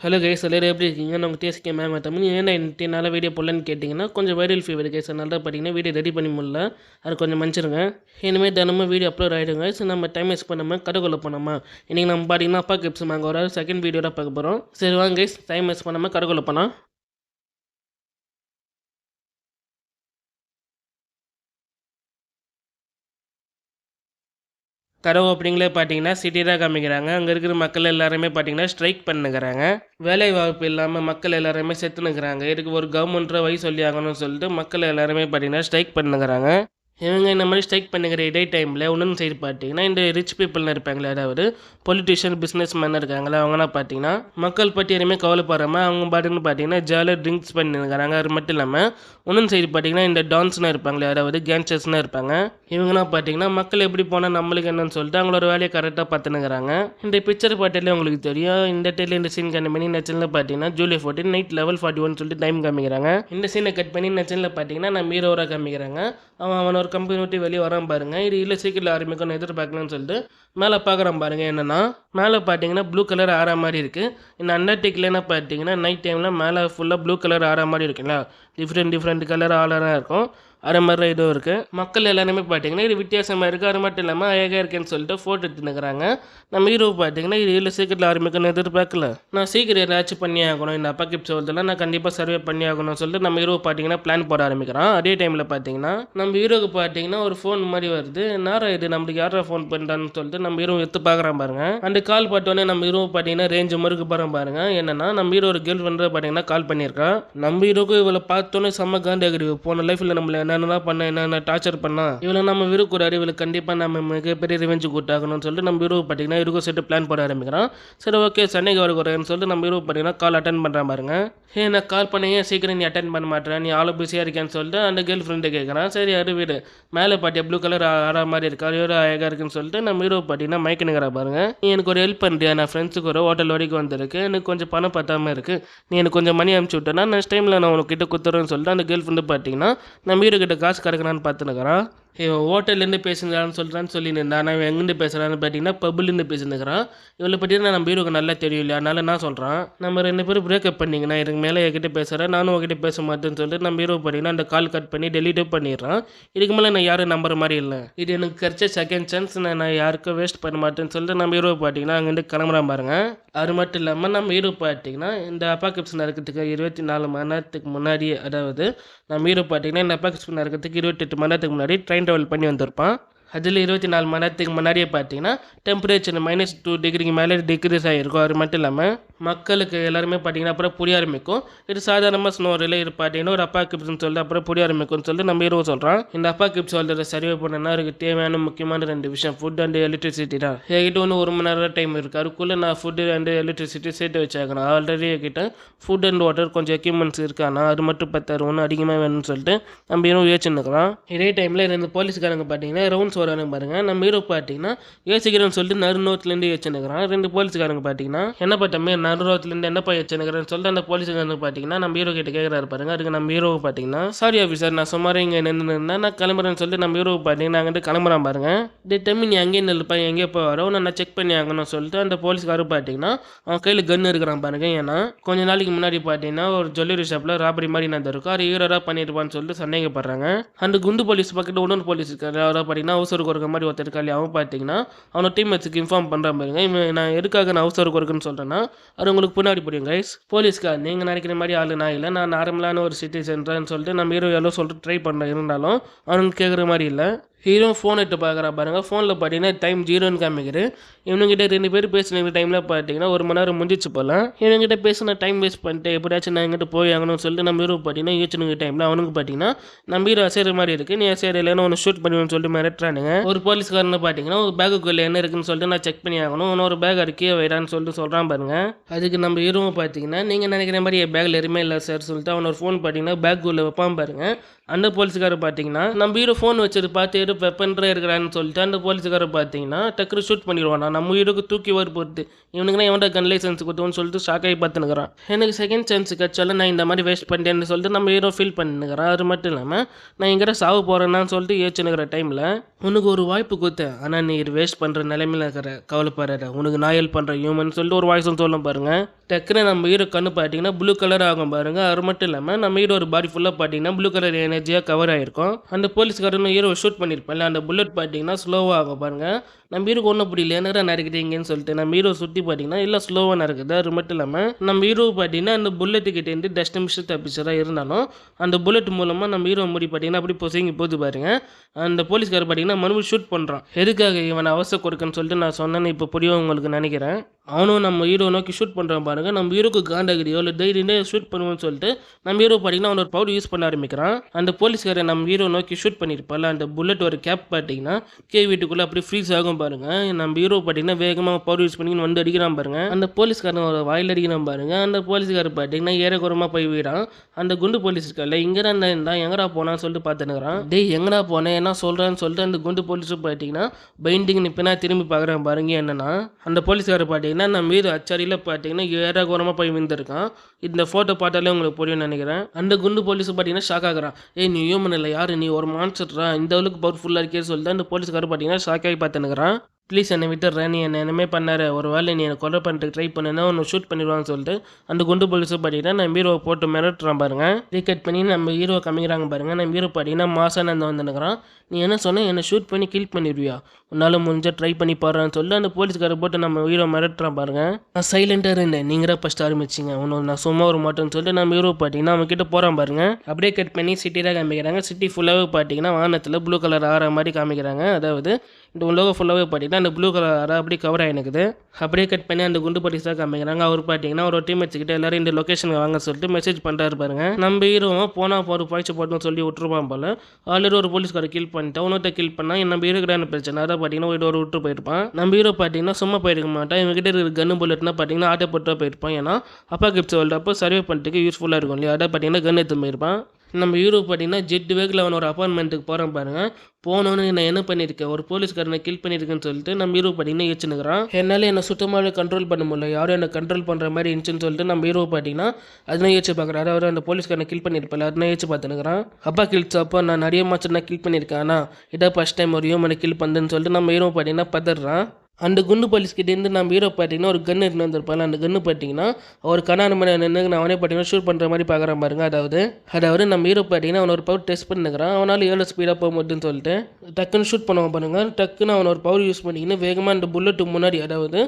Hello guys எல்லாரும் எப்படி இருக்கீங்க? நான் உங்கள் டேஸ்கே மேம் தமிழ். ஏன்னா இன்னைக்கு நல்ல வீடியோ போடலன்னு கேட்டிங்கன்னா கொஞ்சம் வைரல் ஃபீவர் கைஸ் அதனால தான் பார்த்தீங்கன்னா வீடியோ ரெடி பண்ணி முடியல. அது கொஞ்சம் மன்னிச்சிருங்க. இனிமேல் தினமும் வீடியோ அப்லோட் ஆகிடுங்க ஸோ நம்ம டைம் வேஸ்ட் பண்ணாமல் கடைக்குள்ளே போனோமா? இன்றைக்கி நம்ம பார்த்தீங்கன்னா அப்பா கிப்ஸ் நாங்கள் ஒரு செகண்ட் வீடியோவில் பார்க்க போகிறோம் சரி வாங்க கைஸ் டைம் வேஸ்ட் பண்ணாமல் கடைக்குள்ளே போனோம் கரவு அப்படிங்களே பார்த்தீங்கன்னா சிட்டி தான் காமிக்கிறாங்க. அங்கே இருக்கிற மக்கள் எல்லாருமே பார்த்தீங்கன்னா ஸ்ட்ரைக் பண்ணுகிறாங்க. வேலை வாய்ப்பு இல்லாமல் மக்கள் எல்லாருமே செத்துனுக்குறாங்க இதுக்கு ஒரு கவர்மெண்ட்டை வழி சொல்லி ஆகணும்னு சொல்லிட்டு மக்கள் எல்லாருமே பார்த்தீங்கன்னா ஸ்ட்ரைக் பண்ணுகிறாங்க. இவங்க இந்த மாதிரி ஸ்ட்ரைக் பண்ணுகிற இடை டைமில் இன்னொன்று சைடு பார்த்தீங்கன்னா இந்த ரிச் பீப்புள்னு இருப்பாங்களே அதாவது பொலிட்டிஷியன் பிஸ்னஸ் மேன் இருக்காங்களே அவங்கலாம் பார்த்தீங்கன்னா மக்கள் பற்றி எதுவுமே கவலைப்படாமல் அவங்க பாட்டுன்னு பார்த்தீங்கன்னா ஜாலியாக ட்ரிங்க்ஸ் பண்ணிருக்கிறாங்க அது மட்டும் இல்லாமல் இன்னொன்று சைடு பார்த்தீங்கன்னா இந்த டான்ஸ்னு இருப்பாங்களே அதாவது கேங்ஸ்டர்ஸ்னு இருப்பாங்க. இவங்கலாம் பார்த்தீங்கன்னா மக்கள் எப்படி போனால் நம்மளுக்கு என்னன்னு சொல்லிட்டு அவங்களோட வேலையை கரெக்டாக பார்த்துனுக்குறாங்க இந்த பிக்சர் பாட்டிலே உங்களுக்கு தெரியும். இந்த டேல இந்த சீன் கட் பண்ணி நெச்சனில் பார்த்தீங்கன்னா July fourteen night level forty one சொல்லிட்டு டைம் காமிக்கிறாங்க. இந்த சீனை கட் பண்ணி நெச்சனில் பார்த்தீங்கன்னா நம்ம ஹீரோராக காமிக்கிறாங்க. அவன் அவனோட ஒரு கம்பெனி விட்டு வெளியே வரான் பாருங்க. இது இல்லை சீக்கிரம் ஆரம்பிக்கணும் எதிர்பார்க்கலாம்னு சொல்லிட்டு மேலே பார்க்குறோம் பாருங்க என்னன்னா மேலே பார்த்தீங்கன்னா ப்ளூ கலர் ஆற மாதிரி இருக்குது இந்த அண்டர்டேக்லன்னா பார்த்தீங்கன்னா நைட் டைமில் மேலே ஃபுல்லாக ப்ளூ கலர் ஆற மாதிரி இருக்குங்களா? டிஃப்ரெண்ட் டிஃப்ரெண்ட் கலர் ஆளாக இருக்கும். அது மாதிரி இதுவும் இருக்குது மக்கள் எல்லாருமே பார்த்தீங்கன்னா இது வித்தியாசமாக இருக்குது அது மட்டும் இல்லாமல் அழகாக இருக்குன்னு சொல்லிட்டு ஃபோட்டோ எடுத்துனுக்குறாங்க நம்ம ஹீரோ பார்த்தீங்கன்னா இது இல்லை சீக்கிரத்தில் ஆரம்பிக்கணும்னு எதிர்பார்க்கல. நான் சீக்கிரம் ஏதாச்சும் பண்ணி ஆகணும். இந்த அப்பா கிப்ஸ் சொல்றதுலாம் நான் கண்டிப்பாக சர்வே பண்ணி ஆகணும்னு சொல்லிட்டு நம்ம ஹீரோ பார்த்தீங்கன்னா பிளான் போட ஆரம்பிக்கிறான். அதே டைமில் பார்த்தீங்கன்னா நம்ம ஹீரோக்கு பார்த்தீங்கன்னா ஒரு ஃபோன் மாதிரி வருது. நேரம் இது? நம்மளுக்கு யாரா ஃபோன் பண்ணுறான்னு சொல்லிட்டு நம்ம ஹீரோ எடுத்து பார்க்குறான் பாருங்க. அந்த கால் பார்த்தோன்னே நம்ம ஹீரோ பார்த்தீங்கன்னா ரேஞ்சு மறுக்கு போகிறோம் பாருங்க. என்னன்னா நம்ம ஹீரோ ஒரு கேர்ள் ஃப்ரெண்டு பார்த்தீங்கன்னா கால் பண்ணியிருக்கான். நம்ம ஹீரோக்கு இவளை பார்த்தோன்னே செம்ம காந்தி போன லைஃப்பில் நம்மள என்னதான் பண்ண என்னென்ன டார்ச்சர் பண்ணா இவளை நம்ம விருக்குறாரு இவளுக்கு கண்டிப்பாக நம்ம மிகப்பெரிய ரிவெஞ்சு கூட்டாகணும்னு சொல்லிட்டு நம்ம ஹீரோ பார்த்தீங்கன்னா இருக்கும் செட்டு பிளான் போட ஆரம்பிக்கிறான். சரி ஓகே சென்னைக்கு வர சொல்லிட்டு நம்ம ஹீரோ பார்த்தீங்கன்னா கால் அட்டன் பண்ணுறான் பாருங்க. ஏ நான் கால் பண்ணி ஏன் சீக்கிரம் நீ அட்டன் பண்ண மாட்டேன் நீ ஆளு பிஸியாக இருக்கேன்னு சொல்லிட்டு அந்த கேர்ள் ஃப்ரெண்டு கேட்குறான் சரி அது வீடு? மேலே பாட்டியா ப்ளூ கலர் ஆற மாதிரி இருக்கா அது ஒரு அழகாக இருக்குன்னு சொல்லிட்டு நம்ம ஹீரோ பார்த்தீங்கன்னா மைக்கனுங்கிறா பாருங்க. நீ எனக்கு ஒரு ஹெல்ப் பண்ணுறியா நான் ஃப்ரெண்ட்ஸுக்கு ஒரு ஹோட்டல் வரைக்கும் வந்திருக்கு எனக்கு கொஞ்சம் பணம் பத்தாமல் இருக்குது நீ எனக்கு கொஞ்சம் மணி அனுப்பிச்சி விட்டேன்னா நெக்ஸ்ட் டைமில் நான் உனக்கிட்ட குத்துறேன்னு சொல்லிட்டு அந்த கேர்ள் ஃப்ரெண்டு பார்த்தீங்கன்னா நம்ம ஹீரோ கிட்ட காசு கிடக்குறான்னு பார்த்துன்னுக்குறான். இவன் ஹோட்டல்லேருந்து பேசுகிறான்னு சொல்கிறான்னு சொல்லி நின்றான் ஆனால் இவன் எங்கேருந்து பேசுகிறான்னு பார்த்தீங்கன்னா பப்புலேருந்து பேசியிருக்கிறான் இவளை பற்றினா நம்ம வீடுக்கு நல்லா தெரியும் இல்லையா அதனால நான் சொல்கிறான் நம்ம ரெண்டு பேரும் பிரேக்கப் பண்ணிங்கன்னா இதுக்கு மேலே என்கிட்ட பேசுகிறேன் நானும் உங்ககிட்ட பேச மாட்டேன்னு சொல்லிட்டு நம்ம ஹீரோ பார்த்தீங்கன்னா அந்த கால் கட் பண்ணி டெலிட்டும் பண்ணிடுறான். இதுக்கு மேலே நான் யாரும் நம்புற மாதிரி இல்லை. இது எனக்கு கிடைச்ச செகண்ட் சான்ஸ் நான் நான் யாருக்கும் வேஸ்ட் பண்ண மாட்டேன்னு சொல்லிட்டு நம்ம ஹீரோ பார்த்தீங்கன்னா அங்கேருந்து கிளம்புறான் பாருங்க. அது மட்டும் இல்லாமல் நம்ம ஹீரோ பார்த்தீங்கன்னா இந்த அப்பா கிப்ஸ் நடக்கிறதுக்கு இருபத்தி நாலு மணி நேரத்துக்கு முன்னாடி அதாவது நம்ம ஹீரோ பார்த்தீங்கன்னா இந்த அப்பா கிப்ஸ் நடக்கிறதுக்கு இருபத்தெட்டு மணி நேரத்துக்கு முன்னாடி ட்ரெயின் ட்ராவல் பண்ணி வந்திருப்பான். அதில் இருபத்தி நாலு மணி நேரத்துக்கு முன்னாடியே பார்த்தீங்கன்னா டெம்பரேச்சர் மைனஸ் டூ டிகிரிக்கு மேலே டிக்ரீஸ் ஆகிருக்கும் அது மட்டும் இல்லாமல் மக்களுக்கு எல்லாருமே பார்த்தீங்கன்னா அப்புறம் புரிய ஆரம்பிக்கும். இது சாதாரணமாக ஸ்னோரில் இது பார்த்தீங்கன்னா ஒரு அப்பா கிப்ஸ்னு சொல்லிட்டு அப்புறம் புரிய ஆரம்பிக்கும்னு சொல்லிட்டு நம்ம ஹீரோ சொல்கிறான் இந்த அப்பா கிப்ஸ் சொல்கிறத சர்வே பண்ணனா அதுக்கு தேவையான முக்கியமான ரெண்டு விஷயம் ஃபுட் அண்ட் எலக்ட்ரிசிட்டி தான். என்கிட்ட ஒன்று ஒரு மணி நேரம் டைம் இருக்குது அதுக்குள்ளே நான் ஃபுட்டு அண்ட் எலக்ட்ரிசிட்டி சேர்த்து வச்சாக்கணும் ஆல்ரெடி என்கிட்ட ஃபுட் அண்ட் வாட்டர் கொஞ்சம் எக்யூப்மெண்ட்ஸ் இருக்கானா? அது மட்டும் பத்தாயிரம் ஒன்று அதிகமாக வேணும்னு சொல்லிட்டு நம்ம ஹீரோ யோசிச்சுருக்கிறோம் இதே டைமில் ரெண்டு போலீஸ்காரங்க பார்த்தீங்கன்னா ரவுண்ட்ஸ் வரானுங்க பாருங்க. நம்ம ஹீரோ பார்த்தீங்கன்னா யோசிக்கிறேன்னு சொல்லிட்டு நறுநோத்துலேருந்து வச்சுருக்கிறான் ரெண்டு போலீஸ்காரங்க பார்த்தீங்கன்னா என்ன தம்பி நறுநோத்துலேருந்து என்னப்பா வச்சுனுக்கிறேன்னு சொல்லிட்டு அந்த போலீஸ்காரங்க பார்த்தீங்கன்னா நம்ம ஹீரோ கிட்ட கேட்குறாரு பாருங்க. அதுக்கு நம்ம ஹீரோ பார்த்தீங்கன்னா சாரி ஆஃபீஸர் நான் சுமார் இங்கே நின்று நான் கிளம்புறேன்னு சொல்லிட்டு நம்ம ஹீரோ பார்த்தீங்கன்னா அங்கிட்டு கிளம்புறான் பாருங்க. டே தம்பி நீ அங்கேயே நில்லுப்பா எங்கேயோ போய் வரோம் நான் செக் பண்ணி ஆகணும்னு சொல்லிட்டு அந்த போலீஸ்காரர் பார்த்தீங்கன்னா அவன் கையில் கன் இருக்கிறான் பாருங்க. ஏன்னா கொஞ்ச நாளைக்கு முன்னாடி பார்த்தீங்கன்னா ஒரு ஜுவல்லரி ஷாப்பில் ராபரி மாதிரி நடந்திருக்கும். அது ஹீரோராக பண்ணியிருப்பான்னு சொல்லிட்டு சந்தேகப்படுறாங்க. அந்த குண்டு போலீஸ் பக்கத்தில் உடனே போலீஸ் இருக்காரு. பார்த்தீங்கன்னா அவசர குறைக்க மாதிரி ஒருத்தர் இருக்காரு அவன் பார்த்தீங்கன்னா அவனை டீம்மேட்ஸுக்கு இன்ஃபார்ம் பண்ணுறான் பாருங்க இவன் நான் எதுக்காக நான் அவசர ஒர்க்குன்னு சொல்கிறேன்னா அது உங்களுக்கு பின்னாடி புரியும் கைஸ் போலீஸ்கார் நீங்கள் நினைக்கிற மாதிரி ஆளு நான் இல்லை. நான் நார்மலான ஒரு சிட்டிசன்றான்னு சொல்லிட்டு நம்ம ஹீரோ எவ்வளோ சொல்லிட்டு ட்ரை பண்ணுறேன் இருந்தாலும் அவனுக்கு கேட்குற மாதிரி இல்லை. ஹீரோ ஃபோன் எடுத்து பார்க்குறா பாருங்கள் ஃபோனில் பார்த்தீங்கன்னா டைம் ஜீரோன்னு காமிக்குது. இவனுங்கிட்ட ரெண்டு பேர் பேசின டைமில் பார்த்தீங்கன்னா ஒரு மணி நேரம் முடிஞ்சிச்சு போகலாம் இவனுங்கிட்ட பேசின டைம் வேஸ்ட் பண்ணிட்டு எப்படியாச்சும் நான் எங்கிட்ட போய் ஆகணும்னு சொல்லிட்டு நம்ம ஹீரோ பார்த்தீங்கன்னா யோசிச்சுங்க டைமில் அவனுக்கு பார்த்தீங்கன்னா நம்ம ஹீரோ அசைகிற மாதிரி இருக்குது நீ அசைகிற இல்லைன்னு ஒன்று ஷூட் பண்ணுவேன்னு சொல்லிட்டு மிரட்டுறானுங்க. ஒரு போலீஸ்காரனை பார்த்தீங்கன்னா ஒரு பேக்குக்குள்ளே என்ன இருக்குன்னு சொல்லிட்டு நான் செக் பண்ணி ஆகணும். இன்னொரு பேக் அடிக்கே வைடான்னு சொல்லிட்டு சொல்கிறான் பாருங்கள் அதுக்கு நம்ம ஹீரோவும் பார்த்தீங்கன்னா நீங்கள் நினைக்கிற மாதிரி என் பேக்கில் எதுவுமே இல்லை சார் சொல்லிட்டு அவனோட ஒரு ஃபோன் பார்த்தீங்கன்னா பேக்குள்ளே வைப்பான் பாருங்கள் அந்த போலீஸ்காரர் பார்த்தீங்கன்னா நம்ம ஹீரோ ஃபோன் வச்சது பார்த்து ஹீரோ வெப்பன்றே இருக்கிறான்னு சொல்லிட்டு அந்த போலீஸுக்காரர் பார்த்தீங்கன்னா டக்குனு ஷூட் பண்ணிடுவான். நம்ம வீடுக்கு தூக்கி வர போட்டு இவனுக்குனா எவன்டா கன் லைசன்ஸ் கொடுத்தோன்னு சொல்லிட்டு ஷாக்காகி பார்த்துனுக்குறான் எனக்கு செகண்ட் சான்ஸ் கிடச்சாலும் நான் இந்த மாதிரி வேஸ்ட் பண்ணிட்டேன்னு சொல்லிட்டு நம்ம ஹீரோ ஃபீல் பண்ணினுக்கிறேன் அது மட்டும் இல்லாமல் நான் எங்கிட்ட சாவு போகிறேன்னு சொல்லிட்டு யோசிச்சுனுக்கிற டைமில் உனக்கு ஒரு வாய்ப்பு கொடுத்தேன். ஆனால் நீ இது வேஸ்ட் பண்ணுற நிலைமையில் இருக்கிற கவலைப்படுற. உனக்கு நாயல் பண்ணுற ஹியூமன் சொல்லிட்டு ஒரு வாய்ஸும் சொல்லும் பாருங்கள் டக்குன்னு நம்ம ஹீரோ கண்ணு பார்த்தீங்கன்னா ப்ளூ கலர் ஆகும் பாருங்கள் அது மட்டும் இல்லாமல் நம்ம ஹீரோ ஒரு பாடி ஃபுல்லாக பார்த்தீங்கன்னா ப்ளூ கலர் எனர்ஜியாக கவர் ஆகிருக்கும் அந்த போலீஸ்காரன் ஹீரோ ஷூட் பண்ணியிருப்பேன்ல. அந்த புல்லட் பார்த்தீங்கன்னா ஸ்லோவாக ஆகும் பாருங்கள் நம்ம ஹீரோக்கு ஒன்றும் புரியல. என்னடா நறுக்கிட்டீங்கன்னு சொல்லிட்டு நம்ம ஹீரோ சுற்றி பார்த்தீங்கன்னா எல்லாம் ஸ்லோவாக நடக்குது அது மட்டும் இல்லாமல் நம்ம ஹீரோ பார்த்தீங்கன்னா அந்த புல்லட்டுக்கிட்டேருந்து டஸ்ட் மிஷன் தப்பிச்சராக இருந்தாலும் அந்த புல்லட் மூலமாக நம்ம ஹீரோ முடி பார்த்தீங்கன்னா அப்படி பொசங்கி போது பாருங்க. அந்த போலீஸ்கார் பார்த்தீங்கன்னா மறுபடியும் ஷூட் பண்ணுறான் எதுக்காக இவன் அவசர கொடுக்குன்னு சொல்லிட்டு நான் சொன்னேன்னு இப்போ புரியும் உங்களுக்கு நினைக்கிறேன்? அவனும் நம்ம ஹீரோ நோக்கி ஷூட் பண்ணுறான் பாருங்கள் நம்ம ஹீரோக்கு காண்டாகிரி எவ்வளோ தைரியமே ஷூட் பண்ணுவோம்னு சொல்லிட்டு நம்ம ஹீரோ பார்த்தீங்கன்னா அவனோட பவுடர் யூஸ் பண்ண ஆரம்பிக்கிறான். அந்த போலீஸ்காரை நம்ம ஹீரோ நோக்கி ஷூட் பண்ணியிருப்பால அந்த புல்லட் ஒரு கேப் பார்த்தீங்கன்னா கே வீட்டுக்குள்ளே அப்படியே ஃப்ரீஸ் ஆகும் பாருங்கள் நம்ம ஹீரோ பார்த்தீங்கன்னா வேகமாக பவுடர் யூஸ் பண்ணி வந்து அடிக்கிறான் பாருங்கள் அந்த போலீஸ்காரன் ஒரு வாயில் அடிக்கிறான் பாருங்கள் அந்த போலீஸ்கார் பார்த்தீங்கன்னா ஏறகுறமாக போய் விடான் அந்த குண்டு போலீஸ் இருக்கல இங்கே தான் இருந்தால் எங்கடா போனான்னு சொல்லிட்டு பார்த்துனுக்குறான் டேய் எங்கடா போனேன் என்ன சொல்கிறான்னு சொல்லிட்டு அந்த குண்டு போலீஸும் பார்த்தீங்கன்னா பைண்டிங் நிப்பினா திரும்பி பார்க்குறேன் பாருங்க என்னன்னா. அந்த போலீஸ்கார் பார்த்தீங்கன்னா நம்ம மீது அச்சாரியில் பார்த்தீங்கன்னா ஏறகோரமாக போய் விழுந்திருக்கான். இந்த ஃபோட்டோ பார்த்தாலே உங்களுக்கு புரியும்னு நினைக்கிறேன். அந்த குண்டு போலீஸ் பார்த்தீங்கன்னா ஷாக் ஆகிறான். ஏய் நீ ஹியூமன் இல்லை யாரு? நீ ஒரு மான்சர்ரா இந்த அளவுக்கு பவர்ஃபுல்லாக இருக்கே சொல்லிட்டு அந்த போலீஸ்காரர் பார்த்தீங்கன்னா ஷாக் ஆகி பார்த்துனுக்குறான் ப்ளீஸ் என்னை விட்டுற நீ என்ன என்னமே பண்ணார் ஒரு வேலை நீ என்னை கொலை பண்ணுறதுக்கு ட்ரை பண்ணுன்னா ஒன்று ஷூட் பண்ணிடுவான்னு சொல்லிட்டு அந்த குண்டு போலீஸை பாட்டிக்கிட்டா நம்ம ஹீரோவை போட்டு மிரட்டுறான் பாருங்க. ரீகட் பண்ணி நம்ம ஹீரோ காமிக்கிறாங்க பாருங்க. நம்ம ஹீரோ பாட்டிங்கன்னா மாசான அந்த வந்துனுக்குறான் நீ என்ன சொன்ன? என்னை ஷூட் பண்ணி கில் பண்ணிடுவியா? உன்னால் முடிஞ்சால் ட்ரை பண்ணி பாடுறான்னு சொல்லிட்டு அந்த போலீஸ்காரை போட்டு நம்ம ஹீரோ மிரட்டுறான் பாருங்க. நான் சைலண்டாக இருந்தேன். நீங்கள் தான் ஃபஸ்ட் ஆரம்பிச்சிங்க. உன்னை நான் சும்மா ஒரு மாட்டேன்னு சொல்லிட்டு நம்ம ஹீரோ பாட்டிங்கன்னா அவன் கிட்ட போகிறான் பாருங்க. அப்படியே கட் பண்ணி சிட்டி தான் காமிக்கிறாங்க. சிட்டி ஃபுல்லாகவே பார்த்தீங்கன்னா வானத்தில் ப்ளூ கலர் ஆகிற மாதிரி காமிக்கிறாங்க. அதாவது இந்த லோகோ ஃபுல்லாகவே பார்த்தீங்கன்னா அந்த ப்ளூ கலர் அப்படியே கவர் ஆகினுக்குது அப்படியே கட் பண்ணி அந்த குண்டு போலீஸ் தான் காமிக்கிறாங்க. அவர் பார்த்தீங்கன்னா ஒரு டீம்மேட்ஸ் கிட்ட எல்லாரும் இந்த லொக்கேஷனுக்கு வாங்க சொல்லிட்டு மெசேஜ் பண்ணுறாரு பாருங்க. நம்ம ஹீரோவும் போனால் போகிற பாய்ச்சி போட்டோம்னு சொல்லி விட்டுருப்பான் போல. ஆல்ரெடி ஒரு போலீஸ்காரை கில் பண்ணிட்டு அவனோட கில் பண்ணால் நம்ம இருக்கிறான பிரச்சனை. அதை பார்த்தீங்கன்னா ஒரு விட்டு போயிருப்பான். நம்ம ஹீரோ பார்த்தீங்கன்னா சும்மா போயிருக்க மாட்டான். இவங்ககிட்ட இருக்கிற கன்னு புல்லட்னா பார்த்தீங்கன்னா ஆட்டோ போட்டு போயிருப்பான். ஏன்னா அப்பா கிப்ஸ் வேர்ல்டு சர்வே பண்ணிட்டு யூஸ்ஃபுல்லாக இருக்கும் இல்லையா? அதை பார்த்தீங்கன்னா கன் எடுத்து போயிருப்பான். நம்ம ஹீரோ பார்த்தீங்கன்னா ஜெட் வேகில் அவன் ஒரு அப்பார்ட்மெண்ட்டுக்கு போகிறான் பாருங்கள் போனோன்னு நான் என்ன பண்ணியிருக்கேன் ஒரு போலீஸ்காரனை கில் பண்ணியிருக்கேன்னு சொல்லிட்டு நம்ம ஹீரோ பார்த்தீங்கன்னா யோசிச்சுனுக்குறான் என்னால் என்னை சுத்தமாகவே கண்ட்ரோல் பண்ண முடியல. யாரும் என்னை கண்ட்ரோல் பண்ணுற மாதிரி இருந்துச்சுன்னு சொல்லிட்டு நம்ம ஹீரோ பார்த்தீங்கன்னா அதனால் யோசிச்சு பார்க்குறாரு. அவர் அந்த போலீஸ்காரனை கில் பண்ணியிருப்பாரு அதனால் யோசிச்சு பார்த்துனுக்குறான் அப்பா கில்ஸ் அப்போ நான் நிறைய மாச்சு நான் கில் பண்ணியிருக்கேன் ஆனால் இதான் ஃபஸ்ட் டைம் ஒரு ஹியூமனை கில் பண்ணுன்னு சொல்லிட்டு நம்ம ஹீரோ பார்த்தீங்கன்னா பதறான். அந்த குண்டு போலீஸ்கிட்டேருந்து நம்ம ஹீரோ பார்த்தீங்கன்னா ஒரு கன்று எடுத்து வந்திருப்பாங்க அந்த கன்று பார்த்தீங்கன்னா அவர் கண்ணாடி மணி நின்று நான் அவனே பார்த்தீங்கன்னா ஷூட் பண்ணுற மாதிரி பார்க்குறான் பாருங்க அதாவது அதாவது நம்ம ஹீரோ பார்த்தீங்கன்னா அவன் ஒரு பவர் டெஸ்ட் பண்ணிக்கிறான் அவனால் எவ்வளோ ஸ்பீடாக போக முடியுதுன்னு சொல்லிட்டு டக்குன்னு ஷூட் பண்ணுவான் பாருங்க டக்குன்னு அவன் ஒரு பவர் யூஸ் பண்ணிக்கின்னு வேகமாக அந்த புல்லட்டு முன்னாடி அதாவது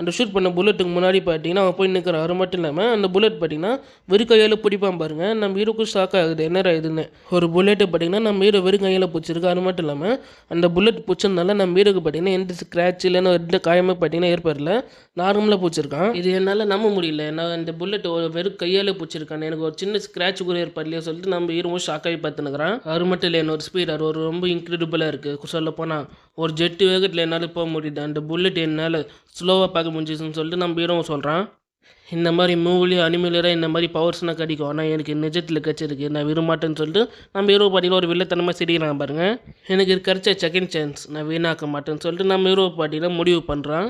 அந்த ஷூட் பண்ண புல்லட்டுக்கு முன்னாடி பார்த்தீங்கன்னா அவன் போய் நிற்கிறான் அது மட்டும் இல்லாமல் அந்த புல்லட் பார்த்தீங்கன்னா வெறும் கையால் பிடிப்பான் பாருங்கள் நம்ம ஹீரோக்கும் ஷாக் ஆகுது. என்னடா இதுன்னு. ஒரு புல்லெட்டு பார்த்தீங்கன்னா நம்ம ஹீரோ வெறும் கையில் பிடிச்சிருக்கு. அது மட்டும் இல்லாமல் அந்த புல்லட் பிடிச்சதுனால நம்ம ஹீரோக்கு பார்த்தீங்கன்னா எந்த ஸ்க்ராட்ச் இல்லைன்னா எந்த காயமே பார்த்தீங்கன்னா ஏற்படல. நார்மலாக பிடிச்சிருக்கான். இது என்னால் நம்ப முடியல. நான் இந்த புல்லட் வெறும் கையால் பிடிச்சிருக்கான். எனக்கு ஒரு சின்ன ஸ்க்ராட்ச் கூட ஏற்படலையே சொல்லிட்டு நம்ம ஹீரோவும் ஷாக்காகி பார்த்துனுக்குறான் அது மட்டும் இல்லை என்னோட ஸ்பீட் அது ஒரு ரொம்ப இன்க்ரெடிபிளாக இருக்குது சொல்ல போனால் ஒரு ஜெட்டு வேகத்தில் என்னால் போக முடியுது. அந்த புல்லட் என்னால் ஸ்லோவாக பார்க்க முடிஞ்சிச்சுன்னு சொல்லிட்டு நம்ம ஹீரோவும் சொல்கிறான் இந்த மாதிரி மூவிலையும் அனிமேலராக இந்த மாதிரி பவர்ஸ்னால் கிடைக்கும். ஆனால் எனக்கு நிஜத்தில் கிடச்சிருக்கு. நான் விரும்பமாட்டேன்னு சொல்லிட்டு நம்ம ஹீரோ பாட்டியில் ஒரு வில்லத்தனமாக சிரிக்கிறான் பாருங்கள் எனக்கு இது கிடைச்ச செகண்ட் சான்ஸ் நான் வீணாக்க மாட்டேன்னு சொல்லிட்டு நம்ம ஹீரோ பாட்டியில் முடிவு பண்ணுறான்